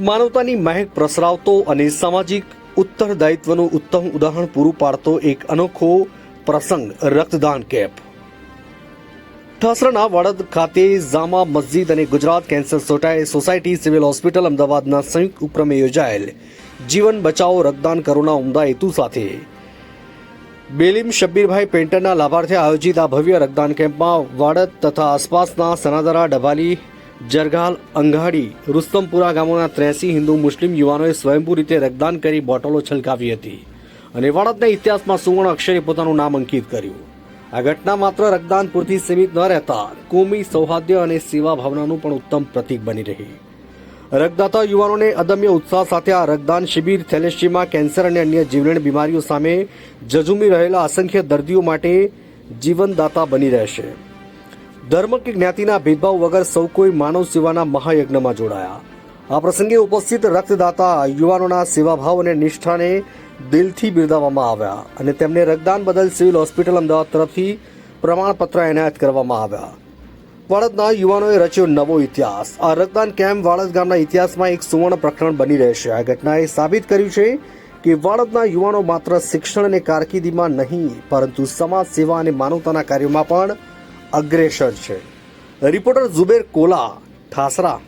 માનવતાની મહેક પ્રસરાવતો અને સામાજિક ઉત્તરદાયિત્વનું ઉત્તમ ઉદાહરણ પૂરું પાડતો એક અનોખો પ્રસંગ, રક્તદાન કેમ્પ. ઠાસરાના વડદ ખાતે જામા મસ્જિદ અને Gujarat cancer society- society, civil hospital, અમદાવાદના સંયુક્ત ઉપક્રમે યોજાયેલ જીવન બચાવો રક્તદાન કરોના ઉમદા હેતુ સાથે. બેલીમ શબ્બીરભાઈ પેન્ટરના લાભાર્થે આયોજિત આ ભવ્ય રક્તદાન કેમ્પમાં વાડદ તથા આસપાસના સનાદરા, ડભાલી જરગાલ, અંગાડી, રુસ્તમપુરા ગામોના ત્રેસી હિન્દુ મુસ્લિમ યુવાનોએ સ્વયંભૂ રીતે રક્તદાન કરી બોટલો છલકાવી હતી અને વડદના ઇતિહાસમાં સુવર્ણ અક્ષરે પોતાનું નામ અંકિત કર્યું. આ ઘટના માત્ર રક્તદાન પૂરતી સીમિત ન રહેતા, કોમી સૌહાર્દ્ય અને સેવા ભાવનાનું પણ ઉત્તમ પ્રતીક બની રહી. રક્તદાતા યુવાનોને અદમ્ય ઉત્સાહ સાથે આ રક્તદાન શિબિર થેલેસીમા કેન્સર અને અન્ય જીવલેણ બીમારીઓ સામે જજુમી રહેલા અસંખ્ય દર્દીઓ માટે જીવનદાતા બની રહેશે. ધર્મ કે જ્ઞાતિના ભેદભાવ વગર સૌ કોઈ માનવ સેવાના મહાયજ્ઞમાં જોડાયા. આ પ્રસંગે ઉપસ્થિત રક્તદાતા યુવાનોના સેવાભાવ અને નિષ્ઠાને દિલથી બિરદાવવામાં આવ્યા અને તેમને રક્તદાન બદલ સિવિલ હોસ્પિટલ અમદાવાદ તરફથી પ્રમાણપત્ર એનાયત કરવામાં આવ્યા. વાળદના યુવાનોએ રચ્યો નવો ઇતિહાસ. આ રક્તદાન કેમ્પ વાળદ ગામના ઇતિહાસમાં એક સુવર્ણ પ્રકરણ બની રહેશે. આ ઘટનાએ સાબિત કર્યું છે કે વાળદના યુવાનો માત્ર શિક્ષણ અને કારકિર્દીમાં નહીં, પરંતુ સમાજ સેવા અને માનવતાના કાર્યોમાં પણ અગ્રેસર છે. રિપોર્ટર ઝુબેર કોલા ઠાસરા.